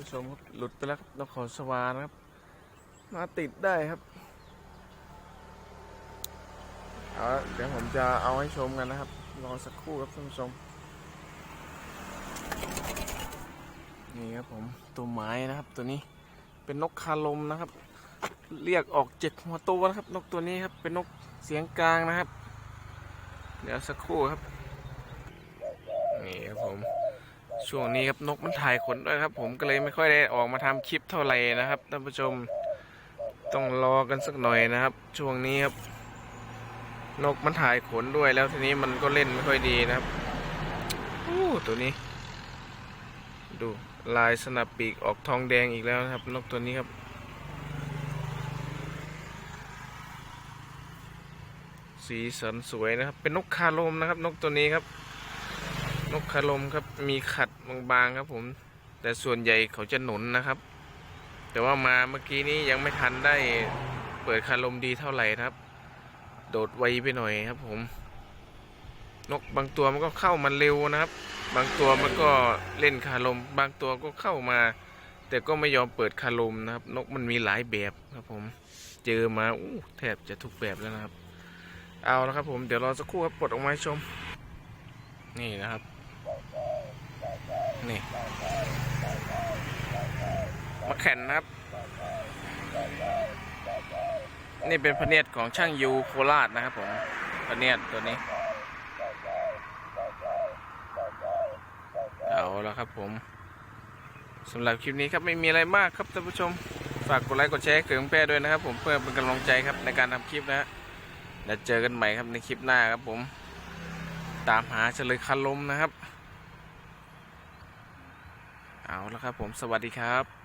ผู้ชมครับหลุดไปแล้วครับนครสวรรค์ครับ มาติดได้ครับเอาเดี๋ยวผมจะเอาให้ชมกันนะครับ รอสักครู่ครับท่านผู้ชม นี่ครับผมตัวไม้นะครับตัวนี้เป็นนกคาลมนะครับ เรียกออกเจ็ดหัวตัวนะครับ นกตัวนี้ครับเป็นนกเสียงกลางนะครับ เดี๋ยวสักครู่ครับ นี่ครับผม ช่วงนี้ครับนกมันถ่ายขนด้วยครับ ผมก็เลยไม่ค่อยได้ออกมาทำคลิปเท่าไหร่นะครับท่านผู้ชมต้องรอกันสักหน่อยนะครับ ช่วงนี้ครับ นกมันถ่ายขนด้วยแล้วทีนี้มันก็เล่นไม่ค่อยดีนะครับโอ้ตัวนี้ ดูลายสนับปีกออกทองแดงอีกแล้วนะครับ นกตัวนี้ครับสีสันสวยนะครับ เป็นนกคาลมนะครับ นกตัวนี้ครับ นกคาลมครับมีขัดบางๆครับผม แต่ส่วนใหญ่เขาจะหนุนนะครับ แต่ว่ามาเมื่อกี้นี้ยังไม่ทันได้เปิดคาลมดีเท่าไหร่นะครับ โดดไวไปหน่อยครับผม นกบางตัวมันก็เข้ามาเร็วนะครับ บางตัวมันก็เล่นคาลมบางตัวก็เข้ามา แต่ก็ไม่ยอมเปิดคาลมนะครับ นกมันมีหลายแบบครับผม เจอมาอู้แทบจะทุกแบบแล้วนะครับ เอาแล้วครับผมเดี๋ยวรอสักครู่ครับปลดออกมาชม นี่นะครับ นี่มาแข่นนะครับ นี่เป็นพระเนียดของช่างยูโคราชนะครับผมพระเนียดตัวนี้เอาแล้วครับผมสำหรับคลิปนี้ครับไม่มีอะไรมากครับท่านผู้ชมฝากกดไลค์กดแชร์เกลืองแป้ด้วยนะครับผมเพื่อเป็นกำลังใจครับในการทำคลิปนะฮะแล้วเจอกันใหม่ครับในคลิปหน้าครับผม ตามหาเฉลยคันลมนะครับ เอาแล้วครับผมสวัสดีครับ